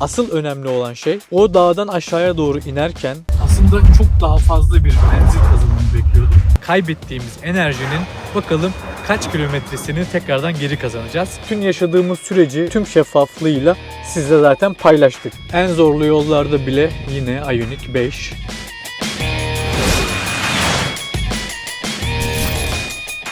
Asıl önemli olan şey o dağdan aşağıya doğru inerken aslında çok daha fazla bir menzil kazanımı bekliyordum. Kaybettiğimiz enerjinin bakalım kaç kilometresini tekrardan geri kazanacağız. Tüm yaşadığımız süreci tüm şeffaflığıyla sizle zaten paylaştık. En zorlu yollarda bile yine Ioniq 5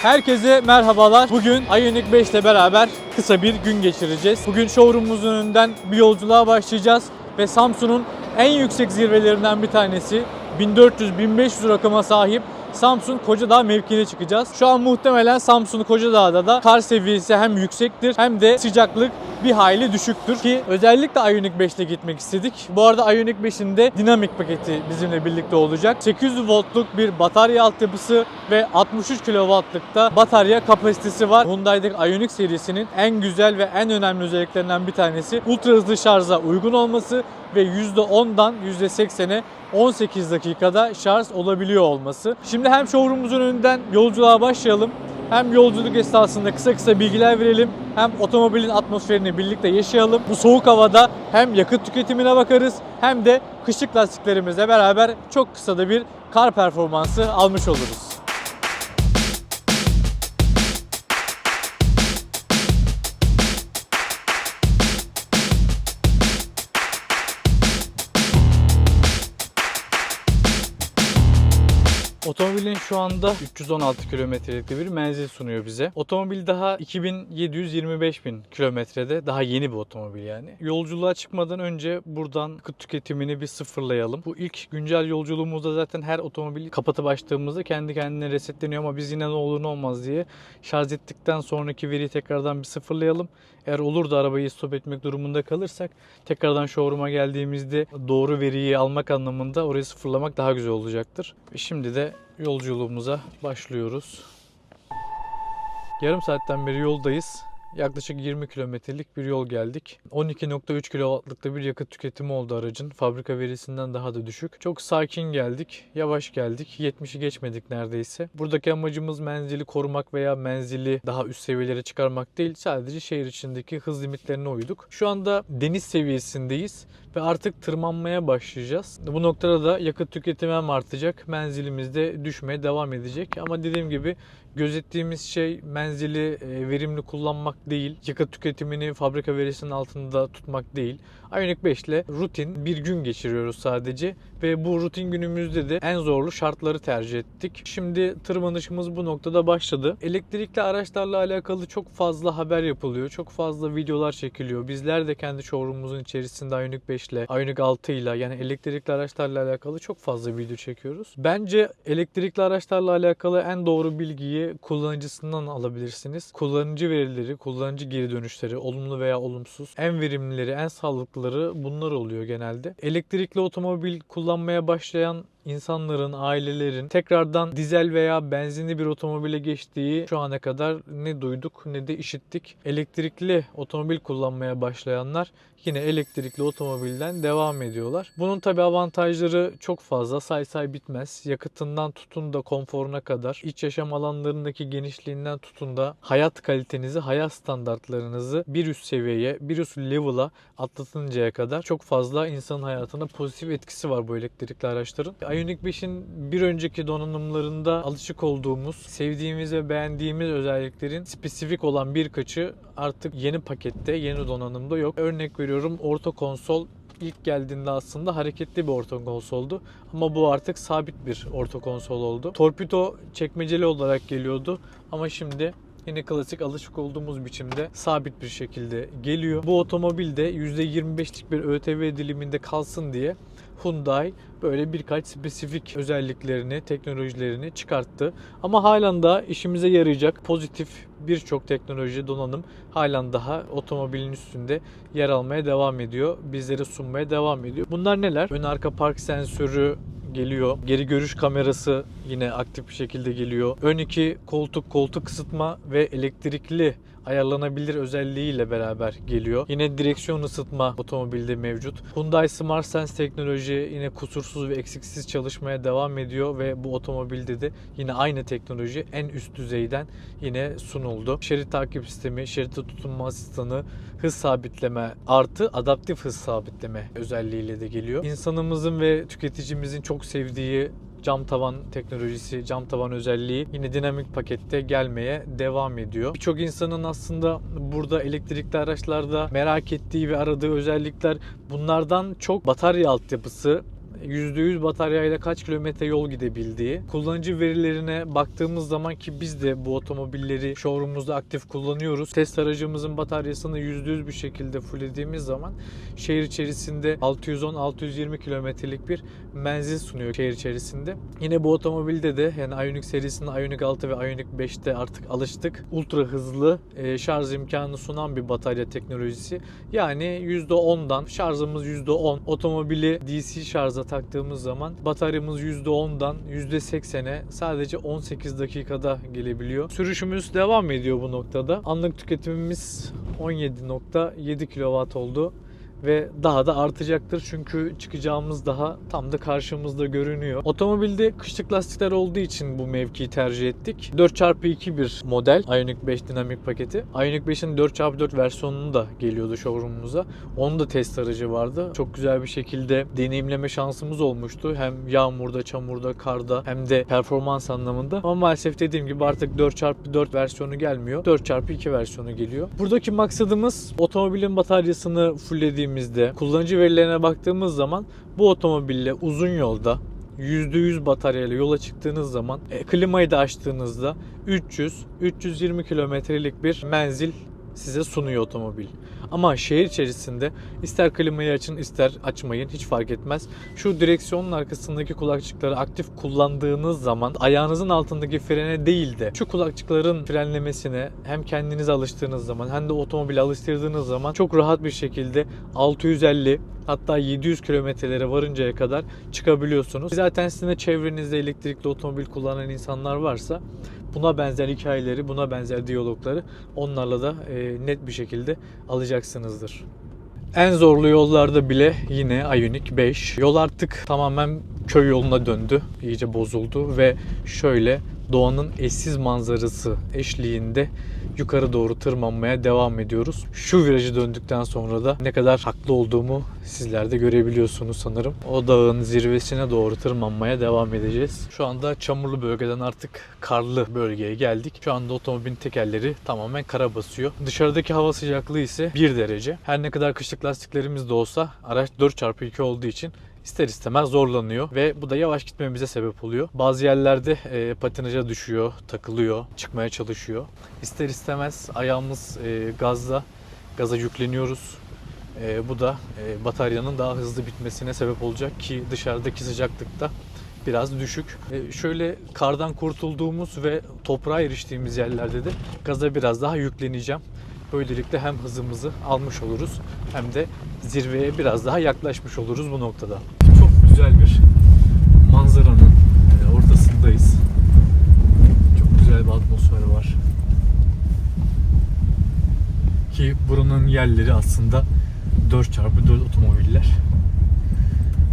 Herkese merhabalar. Bugün Ioniq 5 ile beraber kısa bir gün geçireceğiz. Bugün showroomumuzun önünden bir yolculuğa başlayacağız ve Samsun'un en yüksek zirvelerinden bir tanesi 1400-1500 rakıma sahip Samsun Kocadağ mevkiine çıkacağız. Şu an muhtemelen Samsun Kocadağ'da da kar seviyesi hem yüksektir hem de sıcaklık bir hayli düşüktür ki özellikle Ioniq 5 ile gitmek istedik. Bu arada Ioniq 5'in de dinamik paketi bizimle birlikte olacak. 800 voltluk bir batarya altyapısı ve 63 kW'lık da batarya kapasitesi var. Hyundai'deki Ioniq serisinin en güzel ve en önemli özelliklerinden bir tanesi ultra hızlı şarja uygun olması ve %10'dan %80'e 18 dakikada şarj olabiliyor olması. Şimdi hem showroomumuzun önünden yolculuğa başlayalım. Hem yolculuk esnasında kısa kısa bilgiler verelim. Hem otomobilin atmosferini birlikte yaşayalım. Bu soğuk havada hem yakıt tüketimine bakarız hem de kışlık lastiklerimizle beraber çok kısa da bir kar performansı almış oluruz. Otomobilin şu anda 316 kilometrelik bir menzil sunuyor bize. Otomobil daha 2725 bin kilometrede. Daha yeni bir otomobil yani. Yolculuğa çıkmadan önce buradan yakıt tüketimini bir sıfırlayalım. Bu ilk güncel yolculuğumuzda zaten her otomobili kapatıp açtığımızda kendi kendine resetleniyor ama biz yine ne olur ne olmaz diye şarj ettikten sonraki veriyi tekrardan bir sıfırlayalım. Eğer olur da arabayı stop etmek durumunda kalırsak tekrardan showroom'a geldiğimizde doğru veriyi almak anlamında orayı sıfırlamak daha güzel olacaktır. Şimdi de yolculuğumuza başlıyoruz. Yarım saatten beri yoldayız. Yaklaşık 20 kilometrelik bir yol geldik. 12.3 kW'lık da bir yakıt tüketimi oldu aracın. Fabrika verisinden daha da düşük. Çok sakin geldik, yavaş geldik. 70'i geçmedik neredeyse. Buradaki amacımız menzili korumak veya menzili daha üst seviyelere çıkarmak değil. Sadece şehir içindeki hız limitlerine uyduk. Şu anda deniz seviyesindeyiz ve artık tırmanmaya başlayacağız. Bu noktada da yakıt tüketimi hem artacak, menzilimiz de düşmeye devam edecek. Ama dediğim gibi gözettiğimiz şey menzili e, verimli kullanmak değil, yakıt tüketimini fabrika verisinin altında tutmak değil. Ioniq 5 ile rutin bir gün geçiriyoruz sadece ve bu rutin günümüzde de en zorlu şartları tercih ettik. Şimdi tırmanışımız bu noktada başladı. Elektrikli araçlarla alakalı çok fazla haber yapılıyor. Çok fazla videolar çekiliyor. Bizler de kendi showroomumuzun içerisinde Ioniq 5 ile Ioniq 6 ile yani elektrikli araçlarla alakalı çok fazla video çekiyoruz. Bence elektrikli araçlarla alakalı en doğru bilgiyi kullanıcısından alabilirsiniz. Kullanıcı verileri, kullanıcı geri dönüşleri, olumlu veya olumsuz, en verimlileri, en sağlıklıları bunlar oluyor genelde. Elektrikli otomobil kullanmaya başlayan insanların, ailelerin tekrardan dizel veya benzinli bir otomobile geçtiği şu ana kadar ne duyduk ne de işittik. Elektrikli otomobil kullanmaya başlayanlar yine elektrikli otomobilden devam ediyorlar. Bunun tabi avantajları çok fazla say say bitmez. Yakıtından tutun da konforuna kadar, iç yaşam alanlarındaki genişliğinden tutun da hayat kalitenizi, hayat standartlarınızı bir üst seviyeye, bir üst level'a atlatıncaya kadar çok fazla insanın hayatına pozitif etkisi var bu elektrikli araçların. Ioniq 5'in bir önceki donanımlarında alışık olduğumuz, sevdiğimiz ve beğendiğimiz özelliklerin spesifik olan birkaçı artık yeni pakette, yeni donanımda yok. Örnek veriyorum orta konsol ilk geldiğinde aslında hareketli bir orta konsoldu. Ama bu artık sabit bir orta konsol oldu. Torpido çekmeceli olarak geliyordu ama şimdi yine klasik alışık olduğumuz biçimde sabit bir şekilde geliyor. Bu otomobil de %25'lik bir ÖTV diliminde kalsın diye Hyundai böyle birkaç spesifik özelliklerini, teknolojilerini çıkarttı. Ama halen daha işimize yarayacak pozitif birçok teknoloji donanım halen daha otomobilin üstünde yer almaya devam ediyor. Bizlere sunmaya devam ediyor. Bunlar neler? Ön arka park sensörü geliyor. Geri görüş kamerası yine aktif bir şekilde geliyor. Ön iki koltuk, koltuk ısıtma ve elektrikli ayarlanabilir özelliğiyle beraber geliyor. Yine direksiyon ısıtma otomobilde mevcut. Hyundai Smart Sense teknoloji yine kusursuz ve eksiksiz çalışmaya devam ediyor ve bu otomobilde de yine aynı teknoloji en üst düzeyden yine sunuldu. Şerit takip sistemi, şeritte tutunma asistanı, hız sabitleme artı adaptif hız sabitleme özelliğiyle de geliyor. İnsanımızın ve tüketicimizin çok sevdiği cam tavan teknolojisi, cam tavan özelliği yine dinamik pakette gelmeye devam ediyor. Birçok insanın aslında burada elektrikli araçlarda merak ettiği ve aradığı özellikler bunlardan çok batarya altyapısı %100 bataryayla kaç kilometre yol gidebildiği, kullanıcı verilerine baktığımız zaman ki biz de bu otomobilleri showroom'umuzda aktif kullanıyoruz. Test aracımızın bataryasını %100 bir şekilde fulllediğimiz zaman şehir içerisinde 610-620 kilometrelik bir menzil sunuyor şehir içerisinde. Yine bu otomobilde de yani Ioniq serisinde Ioniq 6 ve Ioniq 5'te artık alıştık. Ultra hızlı e, şarj imkanı sunan bir batarya teknolojisi. Yani %10'dan şarjımız %10. Otomobili DC şarja taktığımız zaman bataryamız %10'dan %80'e sadece 18 dakikada gelebiliyor. Sürüşümüz devam ediyor bu noktada. Anlık tüketimimiz 17.7 kW oldu ve daha da artacaktır çünkü çıkacağımız daha tam da karşımızda görünüyor. Otomobilde kışlık lastikler olduğu için bu mevkiyi tercih ettik. 4x2 bir model Ioniq 5 dinamik paketi. Ioniq 5'in 4x4 versiyonunu da geliyordu showroom'umuza. Onun da test aracı vardı. Çok güzel bir şekilde deneyimleme şansımız olmuştu. Hem yağmurda, çamurda, karda hem de performans anlamında. Ama maalesef dediğim gibi artık 4x4 versiyonu gelmiyor. 4x2 versiyonu geliyor. Buradaki maksadımız otomobilin bataryasını fulllediğimizde kullanıcı verilerine baktığımız zaman bu otomobille uzun yolda %100 bataryayla yola çıktığınız zaman e, klimayı da açtığınızda 300-320 kilometrelik bir menzil size sunuyor otomobil. Ama şehir içerisinde ister klimayı açın ister açmayın hiç fark etmez. Şu direksiyonun arkasındaki kulakçıkları aktif kullandığınız zaman ayağınızın altındaki frene değil de şu kulakçıkların frenlemesine hem kendiniz alıştığınız zaman hem de otomobili alıştırdığınız zaman çok rahat bir şekilde 650 hatta 700 kilometrelere varıncaya kadar çıkabiliyorsunuz. Zaten sizin de çevrenizde elektrikli otomobil kullanan insanlar varsa buna benzer hikayeleri, buna benzer diyalogları onlarla da e, net bir şekilde alacaksınızdır. En zorlu yollarda bile yine Ioniq 5. Yol artık tamamen köy yoluna döndü. İyice bozuldu ve şöyle doğanın eşsiz manzarası eşliğinde yukarı doğru tırmanmaya devam ediyoruz. Şu virajı döndükten sonra da ne kadar haklı olduğumu sizler de görebiliyorsunuz sanırım. O dağın zirvesine doğru tırmanmaya devam edeceğiz. Şu anda çamurlu bölgeden artık karlı bölgeye geldik. Şu anda otomobilin tekerleri tamamen kara basıyor. Dışarıdaki hava sıcaklığı ise 1 derece. Her ne kadar kışlık lastiklerimiz de olsa araç 4x2 olduğu için ister istemez zorlanıyor ve bu da yavaş gitmemize sebep oluyor. Bazı yerlerde e, patinaja düşüyor, takılıyor, çıkmaya çalışıyor. İster istemez ayağımız e, gazda, gaza yükleniyoruz. E, bu da e, bataryanın daha hızlı bitmesine sebep olacak ki dışarıdaki sıcaklıkta biraz düşük. E, şöyle kardan kurtulduğumuz ve toprağa eriştiğimiz yerlerde de gaza biraz daha yükleneceğim. Böylelikle hem hızımızı almış oluruz hem de zirveye biraz daha yaklaşmış oluruz bu noktada. Çok güzel bir manzaranın e, ortasındayız. Çok güzel bir atmosferi var. Ki buranın yerleri aslında 4x4 otomobiller.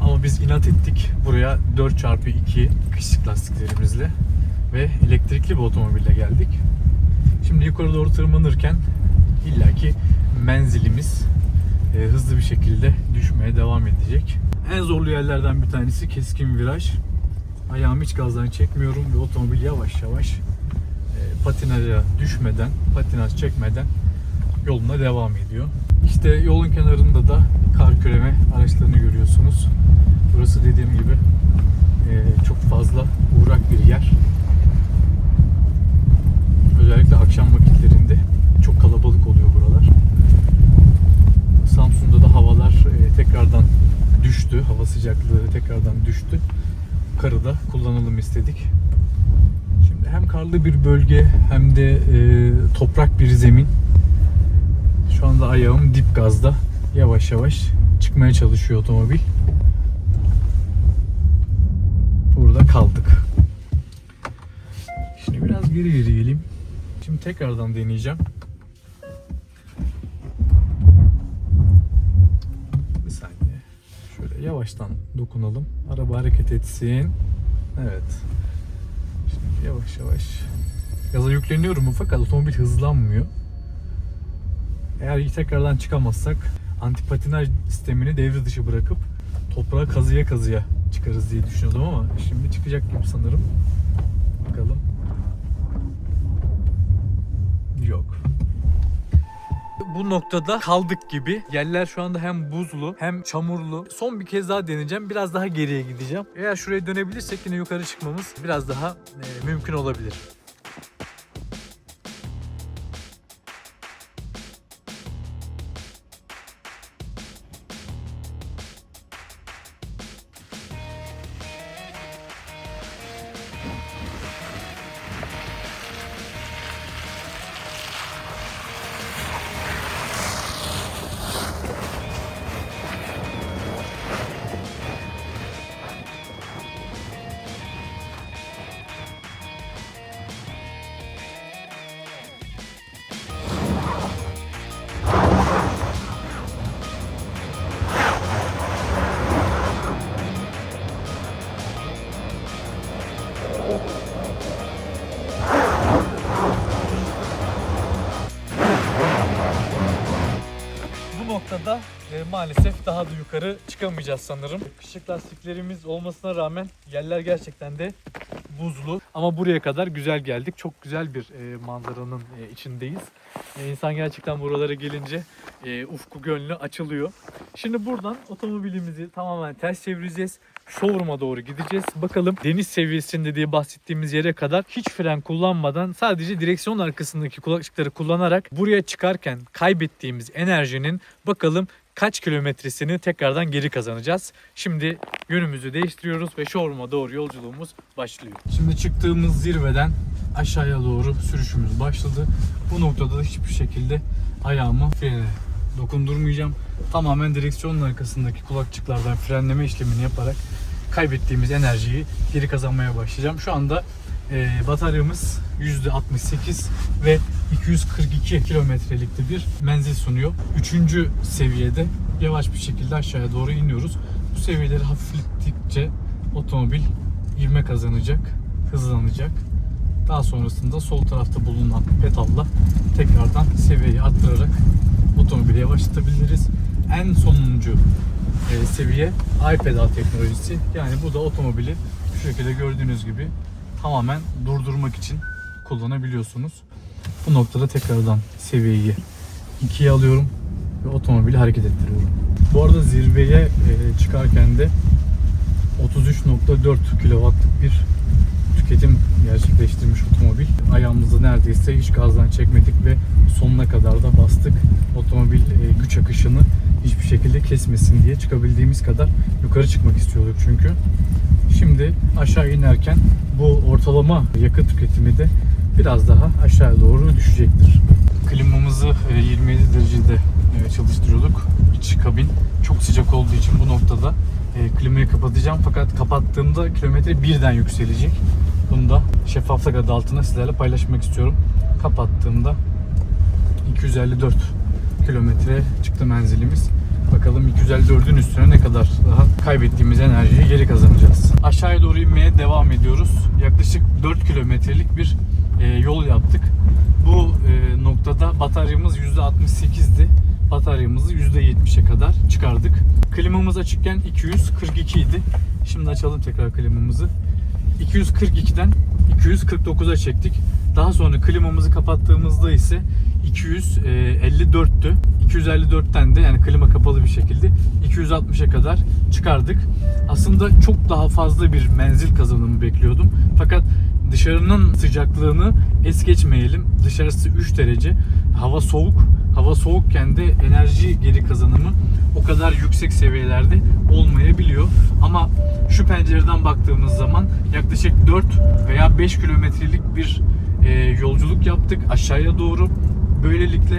Ama biz inat ettik buraya 4x2 kışlık lastiklerimizle ve elektrikli bir otomobille geldik. Şimdi yukarı doğru tırmanırken illaki menzilimiz e, hızlı bir şekilde düşmeye devam edecek. En zorlu yerlerden bir tanesi keskin viraj. Ayağımı hiç gazdan çekmiyorum ve otomobil yavaş yavaş e, patinaja düşmeden, patinaj çekmeden yoluna devam ediyor. İşte yolun kenarında da kar küreme araçlarını görüyorsunuz. Burası dediğim gibi e, çok fazla uğrak bir yer. Özellikle akşam vakitlerinde çok kalabalık oluyor buralar. Samsun'da da havalar e, tekrardan düştü. Hava sıcaklığı tekrardan düştü. Karı da kullanalım istedik. Şimdi hem karlı bir bölge hem de e, toprak bir zemin. Şu anda ayağım dip gazda. Yavaş yavaş çıkmaya çalışıyor otomobil. Burada kaldık. Şimdi biraz geri yürüyelim. Şimdi tekrardan deneyeceğim. Yavaştan dokunalım. Araba hareket etsin. Evet. Şimdi yavaş yavaş. Gaza yükleniyorum fakat otomobil hızlanmıyor. Eğer tekrardan çıkamazsak antipatinaj sistemini devre dışı bırakıp toprağa kazıya kazıya çıkarız diye düşünüyordum ama şimdi çıkacak gibi sanırım. Bakalım. Yok. Bu noktada kaldık gibi. Yerler şu anda hem buzlu hem çamurlu. Son bir kez daha deneyeceğim. Biraz daha geriye gideceğim. Eğer şuraya dönebilirsek yine yukarı çıkmamız biraz daha e, mümkün olabilir. Noktada e, maalesef daha da yukarı çıkamayacağız sanırım. Kışık lastiklerimiz olmasına rağmen yerler gerçekten de buzlu. Ama buraya kadar güzel geldik. Çok güzel bir e, manzaranın e, içindeyiz. E, insan gerçekten buralara gelince e, ufku gönlü açılıyor. Şimdi buradan otomobilimizi tamamen ters çevireceğiz. Showroom'a doğru gideceğiz. Bakalım deniz seviyesinde diye bahsettiğimiz yere kadar hiç fren kullanmadan sadece direksiyon arkasındaki kulaklıkları kullanarak buraya çıkarken kaybettiğimiz enerjinin bakalım kaç kilometresini tekrardan geri kazanacağız. Şimdi yönümüzü değiştiriyoruz ve showroom'a doğru yolculuğumuz başlıyor. Şimdi çıktığımız zirveden aşağıya doğru sürüşümüz başladı. Bu noktada da hiçbir şekilde ayağımı frene dokundurmayacağım. Tamamen direksiyonun arkasındaki kulakçıklardan frenleme işlemini yaparak kaybettiğimiz enerjiyi geri kazanmaya başlayacağım. Şu anda e, bataryamız %68 ve 242 kilometrelikte bir menzil sunuyor. Üçüncü seviyede yavaş bir şekilde aşağıya doğru iniyoruz. Bu seviyeleri hafiflettikçe otomobil ivme kazanacak, hızlanacak. Daha sonrasında sol tarafta bulunan pedalla tekrardan seviyeyi arttırarak otomobili yavaşlatabiliriz. En sonuncu e, seviye iPedal teknolojisi. Yani bu da otomobili şu şekilde gördüğünüz gibi tamamen durdurmak için kullanabiliyorsunuz. Bu noktada tekrardan seviyeyi 2'ye alıyorum ve otomobili hareket ettiriyorum. Bu arada zirveye e, çıkarken de 33.4 kW'lık bir tüketim gerçekleştirmiş otomobil. Ayağımızı neredeyse hiç gazdan çekmedik ve sonuna kadar da bastık. Otomobil e, güç akışını hiçbir şekilde kesmesin diye çıkabildiğimiz kadar yukarı çıkmak istiyorduk çünkü. Şimdi aşağı inerken bu ortalama yakıt tüketimi de biraz daha aşağıya doğru düşecektir. Klimamızı e, 27 derecede e, çalıştırıyorduk. İç kabin çok sıcak olduğu için bu noktada e, klimayı kapatacağım fakat kapattığımda kilometre birden yükselecek. Bunu da şeffaflık adı altında sizlerle paylaşmak istiyorum. Kapattığımda 254 kilometre çıktı menzilimiz. Bakalım 254'ün üstüne ne kadar daha kaybettiğimiz enerjiyi geri kazanacağız. Aşağıya doğru inmeye devam ediyoruz. Yaklaşık 4 kilometrelik bir e, yol yaptık. Bu e, noktada bataryamız %68'di. Bataryamızı %70'e kadar çıkardık. Klimamız açıkken 242 idi. Şimdi açalım tekrar klimamızı. 242'den 249'a çektik. Daha sonra klimamızı kapattığımızda ise 254'tü. 254'ten de yani klima kapalı bir şekilde 260'a kadar çıkardık. Aslında çok daha fazla bir menzil kazanımı bekliyordum. Fakat dışarının sıcaklığını es geçmeyelim. Dışarısı 3 derece. Hava soğuk. Hava soğukken de enerji geri kazanımı o kadar yüksek seviyelerde olmayabiliyor. Ama şu pencereden baktığımız zaman yaklaşık 4 veya 5 kilometrelik bir e, yolculuk yaptık aşağıya doğru. Böylelikle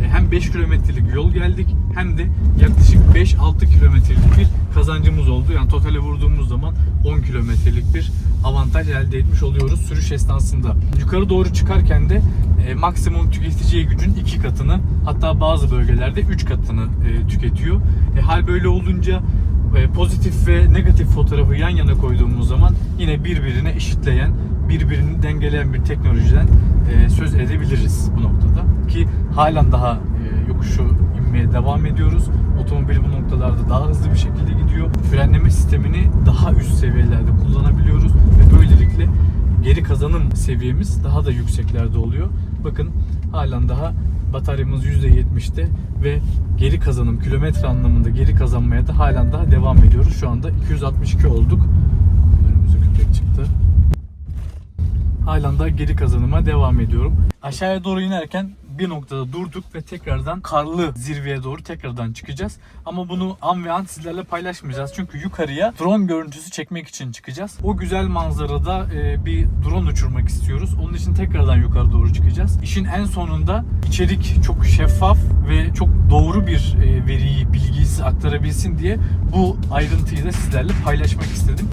e, hem 5 kilometrelik yol geldik hem de yaklaşık 5-6 kilometrelik bir kazancımız oldu. Yani totale vurduğumuz zaman 10 kilometrelik bir avantaj elde etmiş oluyoruz sürüş esnasında. Yukarı doğru çıkarken de e, maksimum tüketeceği gücün iki katını hatta bazı bölgelerde 3 katını e, tüketiyor. E, hal böyle olunca e, pozitif ve negatif fotoğrafı yan yana koyduğumuz zaman yine birbirine eşitleyen, birbirini dengeleyen bir teknolojiden e, söz edebiliriz bu noktada. Ki halen daha e, yokuşu inmeye devam ediyoruz. Otomobil bu noktalarda daha hızlı bir şekilde gidiyor. Frenleme sistemini daha üst seviyelerde kullanabiliyoruz ve böylelikle geri kazanım seviyemiz daha da yükseklerde oluyor. Bakın halen daha bataryamız %70'te ve geri kazanım kilometre anlamında geri kazanmaya da halen daha devam ediyoruz. Şu anda 262 olduk. Önümüze köpek çıktı. Halen daha geri kazanıma devam ediyorum. Aşağıya doğru inerken bir noktada durduk ve tekrardan karlı zirveye doğru tekrardan çıkacağız. Ama bunu an ve an sizlerle paylaşmayacağız. Çünkü yukarıya drone görüntüsü çekmek için çıkacağız. O güzel manzarada e, bir drone uçurmak istiyoruz. Onun için tekrardan yukarı doğru çıkacağız. İşin en sonunda içerik çok şeffaf ve çok doğru bir e, veriyi, bilgiyi aktarabilsin diye bu ayrıntıyı da sizlerle paylaşmak istedim.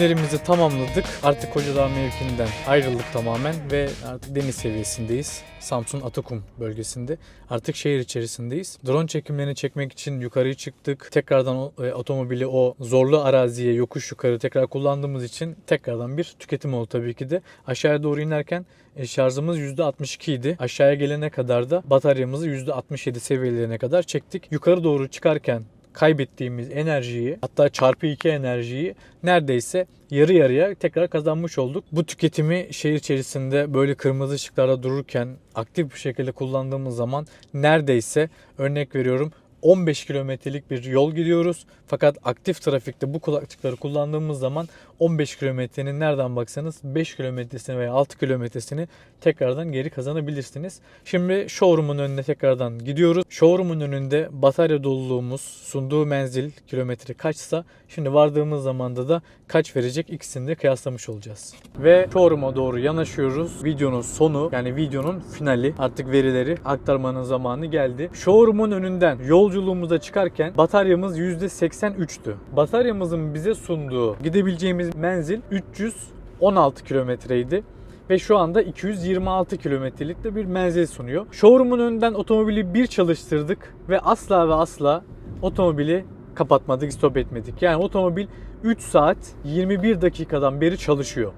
Çekimlerimizi tamamladık. Artık Kocadağ mevkiinden ayrıldık tamamen ve artık deniz seviyesindeyiz. Samsun Atakum bölgesinde. Artık şehir içerisindeyiz. Drone çekimlerini çekmek için yukarıya çıktık. Tekrardan e, otomobili o zorlu araziye yokuş yukarı tekrar kullandığımız için tekrardan bir tüketim oldu tabii ki de. Aşağıya doğru inerken e, şarjımız %62 idi. Aşağıya gelene kadar da bataryamızı %67 seviyelerine kadar çektik. Yukarı doğru çıkarken kaybettiğimiz enerjiyi hatta çarpı 2 enerjiyi neredeyse yarı yarıya tekrar kazanmış olduk. Bu tüketimi şehir içerisinde böyle kırmızı ışıklarda dururken aktif bir şekilde kullandığımız zaman neredeyse örnek veriyorum 15 kilometrelik bir yol gidiyoruz. Fakat aktif trafikte bu kulaklıkları kullandığımız zaman 15 kilometrenin nereden baksanız 5 kilometresini veya 6 kilometresini tekrardan geri kazanabilirsiniz. Şimdi showroom'un önüne tekrardan gidiyoruz. Showroom'un önünde batarya doluluğumuz sunduğu menzil kilometre kaçsa şimdi vardığımız zamanda da kaç verecek ikisini de kıyaslamış olacağız. Ve showroom'a doğru yanaşıyoruz. Videonun sonu yani videonun finali artık verileri aktarmanın zamanı geldi. Showroom'un önünden yolculuğumuza çıkarken bataryamız %83'tü. Bataryamızın bize sunduğu gidebileceğimiz menzil 316 kilometreydi ve şu anda 226 kilometrelik de bir menzil sunuyor. Showroom'un önünden otomobili bir çalıştırdık ve asla ve asla otomobili kapatmadık, stop etmedik. Yani otomobil 3 saat 21 dakikadan beri çalışıyor.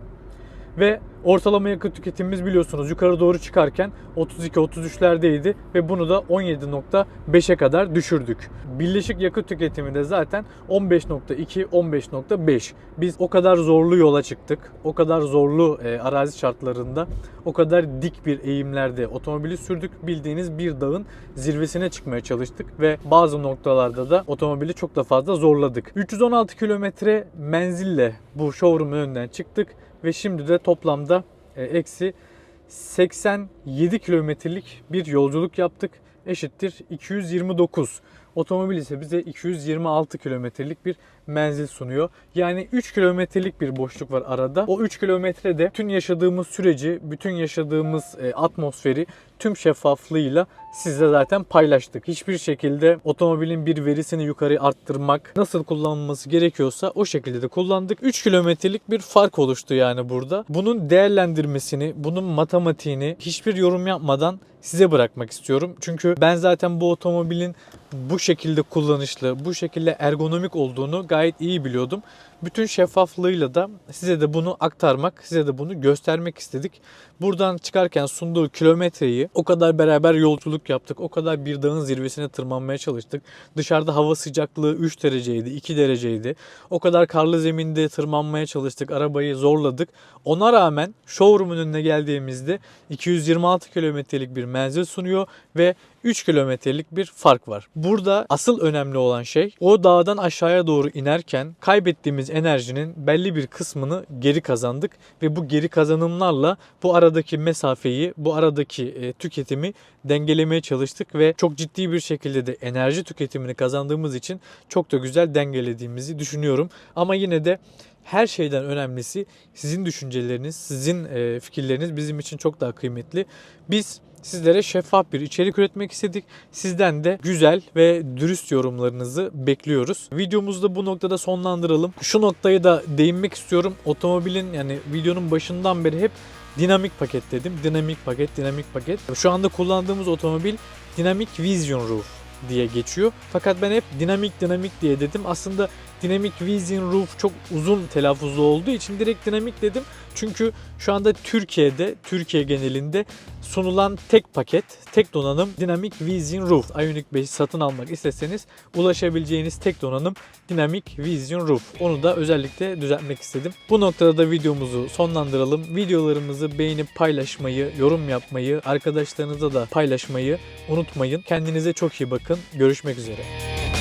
Ve ortalama yakıt tüketimimiz biliyorsunuz yukarı doğru çıkarken 32-33'lerdeydi ve bunu da 17.5'e kadar düşürdük. Birleşik yakıt tüketimi de zaten 15.2-15.5. Biz o kadar zorlu yola çıktık. O kadar zorlu e, arazi şartlarında, o kadar dik bir eğimlerde otomobili sürdük. Bildiğiniz bir dağın zirvesine çıkmaya çalıştık ve bazı noktalarda da otomobili çok da fazla zorladık. 316 kilometre menzille bu showroom'un önünden çıktık ve şimdi de toplamda eksi 87 kilometrelik bir yolculuk yaptık. Eşittir 229. Otomobil ise bize 226 kilometrelik bir menzil sunuyor. Yani 3 kilometrelik bir boşluk var arada. O 3 kilometrede bütün yaşadığımız süreci, bütün yaşadığımız e, atmosferi tüm şeffaflığıyla sizle zaten paylaştık. Hiçbir şekilde otomobilin bir verisini yukarı arttırmak, nasıl kullanılması gerekiyorsa o şekilde de kullandık. 3 kilometrelik bir fark oluştu yani burada. Bunun değerlendirmesini, bunun matematiğini hiçbir yorum yapmadan size bırakmak istiyorum. Çünkü ben zaten bu otomobilin bu şekilde kullanışlı, bu şekilde ergonomik olduğunu gayet iyi biliyordum. Bütün şeffaflığıyla da size de bunu aktarmak, size de bunu göstermek istedik. Buradan çıkarken sunduğu kilometreyi o kadar beraber yolculuk yaptık. O kadar bir dağın zirvesine tırmanmaya çalıştık. Dışarıda hava sıcaklığı 3 dereceydi, 2 dereceydi. O kadar karlı zeminde tırmanmaya çalıştık. Arabayı zorladık. Ona rağmen showroom'un önüne geldiğimizde 226 kilometrelik bir menzil sunuyor ve 3 kilometrelik bir fark var. Burada asıl önemli olan şey o dağdan aşağıya doğru inerken kaybettiğimiz enerjinin belli bir kısmını geri kazandık ve bu geri kazanımlarla bu aradaki mesafeyi, bu aradaki e, tüketimi dengelemeye çalıştık ve çok ciddi bir şekilde de enerji tüketimini kazandığımız için çok da güzel dengelediğimizi düşünüyorum. Ama yine de her şeyden önemlisi sizin düşünceleriniz, sizin e, fikirleriniz bizim için çok daha kıymetli. Biz sizlere şeffaf bir içerik üretmek istedik. Sizden de güzel ve dürüst yorumlarınızı bekliyoruz. Videomuzu da bu noktada sonlandıralım. Şu noktayı da değinmek istiyorum. Otomobilin yani videonun başından beri hep dinamik paket dedim. Dinamik paket, dinamik paket. Şu anda kullandığımız otomobil Dynamic Vision Roof diye geçiyor. Fakat ben hep dinamik dinamik diye dedim. Aslında Dynamic Vision Roof çok uzun telaffuzlu olduğu için direkt dinamik dedim. Çünkü şu anda Türkiye'de, Türkiye genelinde sunulan tek paket, tek donanım Dynamic Vision Roof. Ioniq 5 satın almak isteseniz ulaşabileceğiniz tek donanım Dynamic Vision Roof. Onu da özellikle düzeltmek istedim. Bu noktada da videomuzu sonlandıralım. Videolarımızı beğenip paylaşmayı, yorum yapmayı, arkadaşlarınızla da paylaşmayı unutmayın. Kendinize çok iyi bakın. Görüşmek üzere.